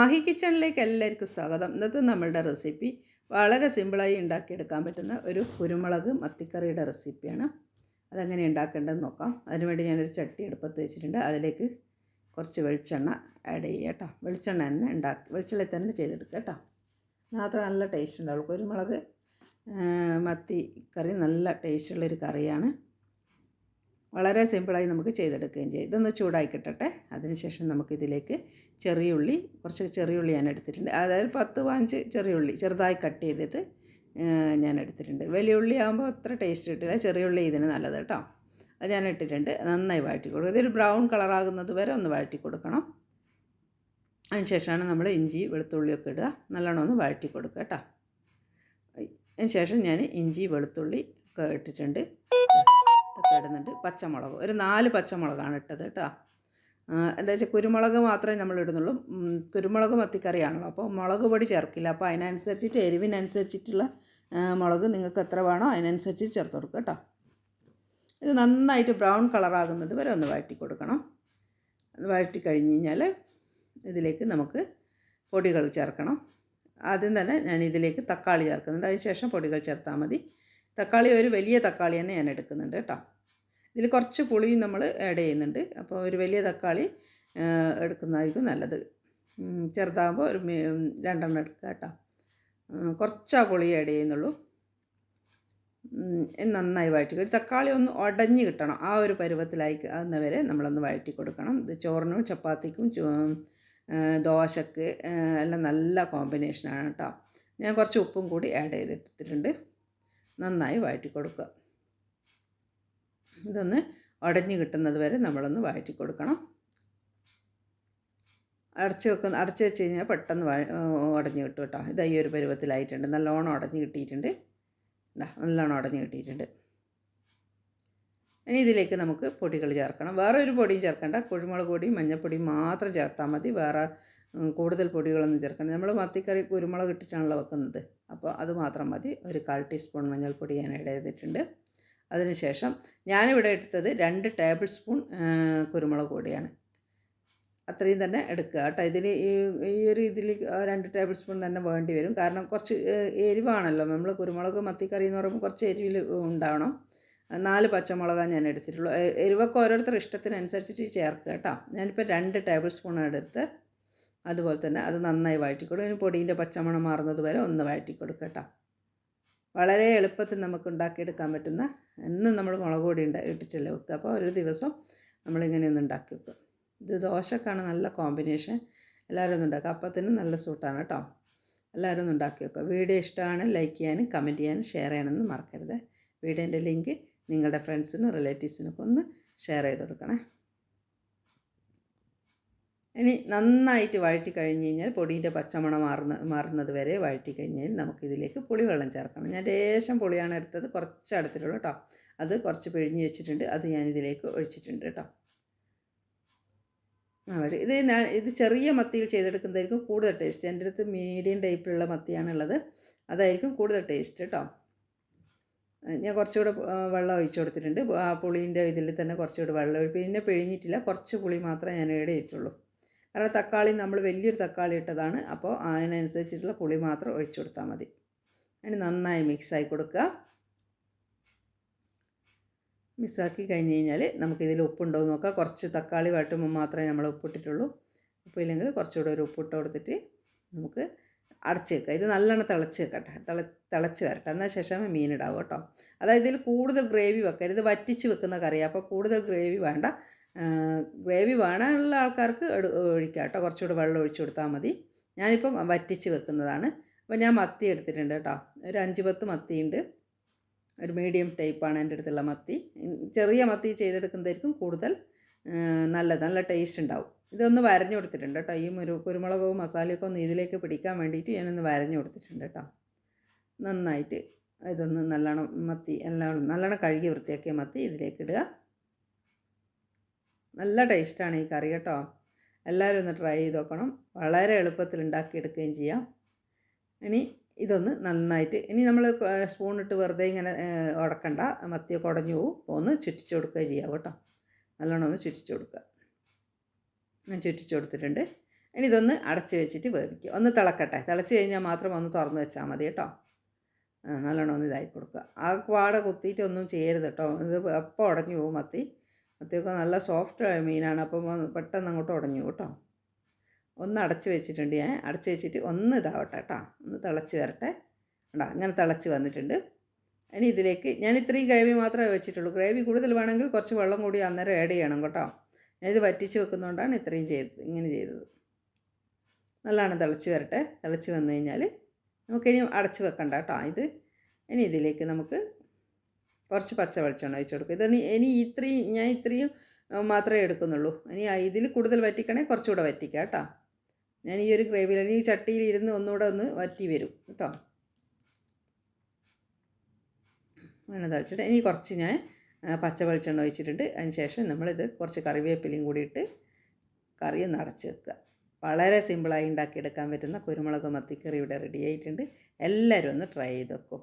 മാഹി കിച്ചണിലേക്ക് എല്ലാവർക്കും സ്വാഗതം. ഇന്നത്തെ നമ്മളുടെ റെസിപ്പി വളരെ സിമ്പിളായി ഉണ്ടാക്കിയെടുക്കാൻ പറ്റുന്ന ഒരു കുരുമുളക് മത്തിക്കറിയുടെ റെസിപ്പിയാണ്. അതെങ്ങനെ ഉണ്ടാക്കേണ്ടതെന്ന് നോക്കാം. അതിനുവേണ്ടി ഞാനൊരു ചട്ടി എടുപ്പത്ത് വെച്ചിട്ടുണ്ട്. അതിലേക്ക് കുറച്ച് വെളിച്ചെണ്ണ ആഡ് ചെയ്യുക കേട്ടോ. വെളിച്ചെണ്ണ തന്നെ ഉണ്ടാക്കി വെളിച്ചെണ്ണ തന്നെ ചെയ്തെടുക്കുക കേട്ടോ. മാത്രം നല്ല ടേസ്റ്റ് ഉണ്ടാവുള്ളൂ. കുരുമുളക് മത്തി കറി നല്ല ടേസ്റ്റുള്ളൊരു കറിയാണ്. വളരെ സിമ്പിളായി നമുക്ക് ചെയ്തെടുക്കുകയും ചെയ്യും. ഇതൊന്ന് ചൂടായി കിട്ടട്ടെ അതിനുശേഷം നമുക്കിതിലേക്ക് ചെറിയ ഉള്ളി കുറച്ച് ചെറിയ ഉള്ളി ഞാൻ എടുത്തിട്ടുണ്ട് അതായത് പത്ത് ചെറിയ ഉള്ളി ചെറുതായി കട്ട് ചെയ്തിട്ട് ഞാൻ എടുത്തിട്ടുണ്ട് വലിയ ഉള്ളി ആകുമ്പോൾ അത്ര ടേസ്റ്റ് കിട്ടില്ല. ചെറിയ ഉള്ളി ഇതിന് നല്ലത് കേട്ടോ. അത് ഞാൻ ഇട്ടിട്ടുണ്ട് നന്നായി വഴറ്റി കൊടുക്കും ഇതൊരു ബ്രൗൺ കളറാകുന്നത് വരെ ഒന്ന് വഴറ്റി കൊടുക്കണം അതിനുശേഷമാണ് നമ്മൾ ഇഞ്ചി വെളുത്തുള്ളിയൊക്കെ ഇടുക. നല്ലോണം ഒന്ന് വഴറ്റി കൊടുക്കുക കേട്ടോ. അതിന് ശേഷം ഞാൻ ഇഞ്ചി വെളുത്തുള്ളി ഒക്കെ ഇട്ടിട്ടുണ്ട്. ഇതൊക്കെ ഇടുന്നുണ്ട് പച്ചമുളക്. ഒരു നാല് പച്ചമുളകാണ് ഇട്ടത് കേട്ടോ. എന്താ വെച്ചാൽ കുരുമുളക് മാത്രമേ നമ്മൾ ഇടുന്നുള്ളൂ. കുരുമുളക് മത്തിക്കറിയാണല്ലോ. അപ്പോൾ മുളക് പൊടി ചേർക്കില്ല. അപ്പോൾ അതിനനുസരിച്ചിട്ട് എരിവിനനുസരിച്ചിട്ടുള്ള മുളക് നിങ്ങൾക്ക് എത്ര വേണോ അതിനനുസരിച്ച് ചേർത്ത് കൊടുക്കുക കേട്ടോ. ഇത് നന്നായിട്ട് ബ്രൗൺ കളറാകുന്നത് വരെ ഒന്ന് വഴറ്റി കൊടുക്കണം. അത് വഴറ്റി കഴിഞ്ഞ് കഴിഞ്ഞാൽ ഇതിലേക്ക് നമുക്ക് പൊടികൾ ചേർക്കണം. ആദ്യം തന്നെ ഞാൻ ഇതിലേക്ക് തക്കാളി ചേർക്കുന്നുണ്ട്. അതിന് ശേഷം പൊടികൾ ചേർത്താൽ മതി. തക്കാളി ഒരു വലിയ തക്കാളി തന്നെ ഞാൻ എടുക്കുന്നുണ്ട് കേട്ടോ. ഇതിൽ കുറച്ച് പുളിയും നമ്മൾ ആഡ് ചെയ്യുന്നുണ്ട്. അപ്പോൾ ഒരു വലിയ തക്കാളി എടുക്കുന്നതായിരിക്കും നല്ലത്. ചെറുതാകുമ്പോൾ ഒരു രണ്ടെണ്ണം എടുക്കുക കേട്ടോ. കുറച്ചാ പുളി ആഡ് ചെയ്യുന്നുള്ളൂ. നന്നായി വഴറ്റി ഒരു തക്കാളി ഒന്ന് ഉടഞ്ഞ് കിട്ടണം. ആ ഒരു പരുവത്തിലായി ആകുന്നവരെ നമ്മളൊന്ന് വഴറ്റി കൊടുക്കണം. ഇത് ചോറിനും ചപ്പാത്തിക്കും ദോശക്ക് എല്ലാം നല്ല കോമ്പിനേഷനാണ് കേട്ടോ. ഞാൻ കുറച്ച് ഉപ്പും കൂടി ആഡ് ചെയ്തിട്ടിട്ടുണ്ട്. നന്നായി വഴറ്റി കൊടുക്കുക ഇതൊന്ന് ഉടഞ്ഞു കിട്ടുന്നത് വരെ നമ്മളൊന്ന് വഴറ്റി കൊടുക്കണം അടച്ച് വെക്കുന്ന അടച്ച് വെച്ച് കഴിഞ്ഞാൽ പെട്ടെന്ന് ഉടഞ്ഞു കിട്ടും കേട്ടോ. ഇത് ഈ ഒരു പരുവത്തിലായിട്ടുണ്ട്. നല്ലോണം ഉടഞ്ഞു കിട്ടിയിട്ടുണ്ട്. നല്ലോണം ഉടഞ്ഞു കിട്ടിയിട്ടുണ്ട്. ഇനി ഇതിലേക്ക് നമുക്ക് പൊടികൾ ചേർക്കണം. വേറെ ഒരു പൊടിയും ചേർക്കേണ്ട. കുരുമുളക് പൊടിയും മഞ്ഞൾപ്പൊടിയും മാത്രം ചേർത്താൽ മതി. വേറെ കൂടുതൽ പൊടികളൊന്നും ചേർക്കണം നമ്മൾ മത്തിക്കറി കുരുമുളക് ഇട്ടിട്ടാണല്ലോ വെക്കുന്നത്. അപ്പോൾ അത് മാത്രം മതി. ഒരു കാൽ ടീസ്പൂൺ മഞ്ഞൾപ്പൊടി ഞാൻ ഇട ചെയ്തിട്ടുണ്ട്. അതിനുശേഷം ഞാനിവിടെ എടുത്തത് രണ്ട് ടേബിൾ സ്പൂൺ കുരുമുളക് പൊടിയാണ്. അത്രയും തന്നെ എടുക്കുക കേട്ടോ. ഇതിൽ ഈ ഒരു ഇതിൽ രണ്ട് ടേബിൾ സ്പൂൺ തന്നെ വേണ്ടി വരും. കാരണം കുറച്ച് എരിവാണല്ലോ. നമ്മൾ കുരുമുളക് മത്തിക്കറി എന്ന് പറയുമ്പോൾ കുറച്ച് എരിവിൽ ഉണ്ടാവണം. നാല് പച്ചമുളകാണ് ഞാൻ എടുത്തിട്ടുള്ളൂ. എരിവൊക്കെ ഓരോരുത്തർ ഇഷ്ടത്തിനനുസരിച്ചിട്ട് ചേർക്കുക കേട്ടോ. ഞാനിപ്പോൾ രണ്ട് ടേബിൾ സ്പൂൺ എടുത്ത് അതുപോലെ തന്നെ അത് നന്നായി വഴറ്റി കൊടുക്കും ഇനി പൊടീന്റെ പച്ചമണം മാറുന്നത് വരെ ഒന്ന് വഴറ്റി കേട്ടോ. വളരെ എളുപ്പത്തിൽ നമുക്ക് ഉണ്ടാക്കിയെടുക്കാൻ പറ്റുന്ന എന്നും നമ്മൾ മുളക് പൊടി ഉണ്ടാ ഇട്ടിട്ടല്ലേ വെക്കുക. അപ്പോൾ ഒരു ദിവസം നമ്മളിങ്ങനെ ഒന്ന് ഉണ്ടാക്കി വെക്കുക. ഇത് ദോശക്കാണ് നല്ല കോമ്പിനേഷൻ. എല്ലാവരും ഒന്ന് ഉണ്ടാക്കുക. അപ്പത്തിനും നല്ല സൂട്ടാണ് കേട്ടോ. എല്ലാവരും ഒന്ന് ഉണ്ടാക്കി വെക്കുക. വീഡിയോ ഇഷ്ടമാണ് ലൈക്ക് ചെയ്യാനും കമന്റ് ചെയ്യാനും ഷെയർ ചെയ്യണമെന്ന് മറക്കരുത്. വീഡിയോന്റെ ലിങ്ക് നിങ്ങളുടെ ഫ്രണ്ട്സിനും റിലേറ്റീവ്സിനൊക്കെ ഒന്ന് ഷെയർ ചെയ്ത് കൊടുക്കണേ. ഇനി നന്നായിട്ട് വഴറ്റി കഴിഞ്ഞ് കഴിഞ്ഞാൽ പൊടിയുടെ പച്ചമണം മാറുന്ന മാറുന്നത് വരെ വഴറ്റി കഴിഞ്ഞാൽ നമുക്കിതിലേക്ക് പുളിവെള്ളം ചേർക്കണം. ഞാൻ ലേശം പുളിയാണ് എടുത്തത് കുറച്ച് അടുത്തിട്ടുള്ളൂ കേട്ടോ അത് കുറച്ച് പിഴിഞ്ഞ് വെച്ചിട്ടുണ്ട് അത് ഞാനിതിലേക്ക് ഒഴിച്ചിട്ടുണ്ട് കേട്ടോ അവർ ഇത് ഞാൻ ഇത് ചെറിയ മത്തിയിൽ ചെയ്തെടുക്കുന്നതായിരിക്കും കൂടുതൽ ടേസ്റ്റ്. എന്റെ അടുത്ത് മീഡിയം ടൈപ്പിലുള്ള മത്തിയാണുള്ളത്. അതായിരിക്കും കൂടുതൽ ടേസ്റ്റ് കേട്ടോ ഞാൻ കുറച്ചുകൂടെ വെള്ളം ഒഴിച്ചു കൊടുത്തിട്ടുണ്ട്. ആ പുളീന്റെ ഇതിൽ തന്നെ കുറച്ചുകൂടെ വെള്ളം പിന്നെ പിഴിഞ്ഞിട്ടില്ല. കുറച്ച് പുളി മാത്രമേ ഞാൻ ഏഡ് ചെയ്തിട്ടുള്ളൂ. കാരണം തക്കാളി നമ്മൾ വലിയൊരു തക്കാളി ഇട്ടതാണ്. അപ്പോൾ അതിനനുസരിച്ചിട്ടുള്ള പുളി മാത്രം ഒഴിച്ചു കൊടുത്താൽ മതി. അതിന് നന്നായി മിക്സായി കൊടുക്കുക. മിക്സാക്കി കഴിഞ്ഞ് കഴിഞ്ഞാൽ നമുക്കിതിൽ ഉപ്പുണ്ടോ എന്ന് നോക്കാം. കുറച്ച് തക്കാളി വഴട്ടുമ്പോൾ മാത്രമേ നമ്മൾ ഉപ്പിട്ടിട്ടുള്ളൂ ഉപ്പില്ലെങ്കിൽ കുറച്ചുകൂടെ ഒരു ഉപ്പിട്ട് കൊടുത്തിട്ട് നമുക്ക് അടച്ച് വെക്കുക ഇത് നല്ലോണം തിളച്ച് വെക്കട്ടെ. തിള തിളച്ച് വരട്ടെ. എന്നാൽ ശേഷം മീൻ ഇടാവും കേട്ടോ. അതായത് ഇതിൽ കൂടുതൽ ഗ്രേവി വെക്കരുത്. വറ്റിച്ച് വെക്കുന്ന കറിയാണ് അപ്പോൾ കൂടുതൽ ഗ്രേവി വേണ്ട. ഗ്രേവി വേണമുള്ള ആൾക്കാർക്ക് ഒഴിക്കാം കേട്ടോ. കുറച്ചുകൂടെ വെള്ളം ഒഴിച്ചു കൊടുത്താൽ മതി. ഞാനിപ്പം വറ്റിച്ച് വെക്കുന്നതാണ്. അപ്പോൾ ഞാൻ മത്തി എടുത്തിട്ടുണ്ട് കേട്ടോ. ഒരു അഞ്ച് പത്ത് മത്തിയുണ്ട്. ഒരു മീഡിയം ടൈപ്പാണ് എന്റെ അടുത്തുള്ള മത്തി. ചെറിയ മത്തി ചെയ്തെടുക്കുന്നതായിരിക്കും കൂടുതൽ നല്ലത്. നല്ല ടേസ്റ്റ് ഉണ്ടാവും. ഇതൊന്ന് വരഞ്ഞു കൊടുത്തിട്ടുണ്ട് കേട്ടോ. ഈ മുരു കുരുമുളകും മസാലയൊക്കെ ഒന്ന് ഇതിലേക്ക് പിടിക്കാൻ വേണ്ടിയിട്ട് ഞാനൊന്ന് വരഞ്ഞു കൊടുത്തിട്ടുണ്ട് കേട്ടോ. നന്നായിട്ട് ഇതൊന്ന് നല്ലോണം മത്തി എല്ലാം നല്ലോണം കഴുകി വൃത്തിയാക്കിയ മത്തി ഇതിലേക്ക് ഇടുക. നല്ല ടേസ്റ്റാണ് ഈ കറി കേട്ടോ. എല്ലാവരും ഒന്ന് ട്രൈ ചെയ്ത് നോക്കണം. വളരെ എളുപ്പത്തിൽ ഉണ്ടാക്കിയെടുക്കുകയും ചെയ്യാം. ഇനി ഇതൊന്ന് നന്നായിട്ട് ഇനി നമ്മൾ സ്പൂൺ ഇട്ട് വെറുതെ ഇങ്ങനെ ഉടക്കണ്ട. മത്തിയൊക്കെ ഉടഞ്ഞു പോവും. അപ്പോൾ ഒന്ന് ചുറ്റിച്ചു കൊടുക്കുക ചെയ്യാം കേട്ടോ. നല്ലോണം ഒന്ന് ചുറ്റിച്ചു കൊടുക്കുക. ഞാൻ ചുറ്റിച്ചു കൊടുത്തിട്ടുണ്ട്. ഇനി ഇതൊന്ന് അടച്ച് വെച്ചിട്ട് വേവിക്കുക. ഒന്ന് തിളക്കട്ടെ. തിളച്ച് കഴിഞ്ഞാൽ മാത്രം ഒന്ന് തുറന്ന് വെച്ചാൽ മതി കേട്ടോ. നല്ലോണം ഒന്ന് ഇതായി കൊടുക്കുക. ആ പാടെ കുത്തിയിട്ട് ഒന്നും ചെയ്യരുത് കേട്ടോ. ഇത് എപ്പോൾ ഉടഞ്ഞു പോകും മത്തി. മത്തിയൊക്കെ നല്ല സോഫ്റ്റ് മീനാണ്. അപ്പം പെട്ടെന്ന് അങ്ങോട്ട് ഉടഞ്ഞു കേട്ടോ. ഒന്ന് അടച്ച് വെച്ചിട്ടുണ്ട് ഞാൻ. അടച്ച് വെച്ചിട്ട് ഒന്ന് ഇതാവട്ടെ കേട്ടോ. ഒന്ന് തിളച്ച് വരട്ടെ. കണ്ടോ? അങ്ങനെ തിളച്ച് വന്നിട്ടുണ്ട്. ഇനി ഇതിലേക്ക് ഞാൻ ഇത്രയും ഗ്രേവി മാത്രമേ വെച്ചിട്ടുള്ളൂ. ഗ്രേവി കൂടുതൽ വേണമെങ്കിൽ കുറച്ച് വെള്ളം കൂടി അന്നേരം ആഡ് ചെയ്യണം കേട്ടോ. ഞാനിത് വറ്റിച്ച് വെക്കുന്നതുകൊണ്ടാണ് ഇത്രയും ചെയ്തത് ഇങ്ങനെ ചെയ്തത്. നല്ലതാണ് തിളച്ച് വരട്ടെ. തിളച്ച് വന്നു കഴിഞ്ഞാൽ നമുക്കിനി അടച്ച് വെക്കണ്ട കേട്ടോ ഇത്. ഇനി ഇതിലേക്ക് നമുക്ക് കുറച്ച് പച്ച വെളിച്ചെണ്ണ ഒഴിച്ച് കൊടുക്കുക ഇത് ഇനി ഇത്രയും ഞാൻ ഇത്രയും മാത്രമേ എടുക്കുന്നുള്ളൂ. ഇനി ഇതിൽ കൂടുതൽ വറ്റിക്കണേ കുറച്ചുകൂടെ വറ്റിക്കുക കേട്ടോ. ഞാൻ ഈ ഒരു ഗ്രേവിയിൽ ഈ ചട്ടിയിൽ ഇരുന്ന് ഒന്നുകൂടെ ഒന്ന് വറ്റി വരും കേട്ടോ. അങ്ങനെ തളിച്ചിട്ട് ഇനി കുറച്ച് ഞാൻ പച്ച വെളിച്ചെണ്ണ ഒഴിച്ചിട്ടുണ്ട്. അതിന് ശേഷം നമ്മളിത് കുറച്ച് കറിവേപ്പിലയും കൂടി ഇട്ട് കറി ഒന്ന് അടച്ച് വെക്കുക. വളരെ സിമ്പിളായി ഉണ്ടാക്കിയെടുക്കാൻ പറ്റുന്ന കുരുമുളക് മത്തിക്കറി ഇവിടെ റെഡി ആയിട്ടുണ്ട്. എല്ലാവരും ഒന്ന് ട്രൈ ചെയ്ത് വെക്കും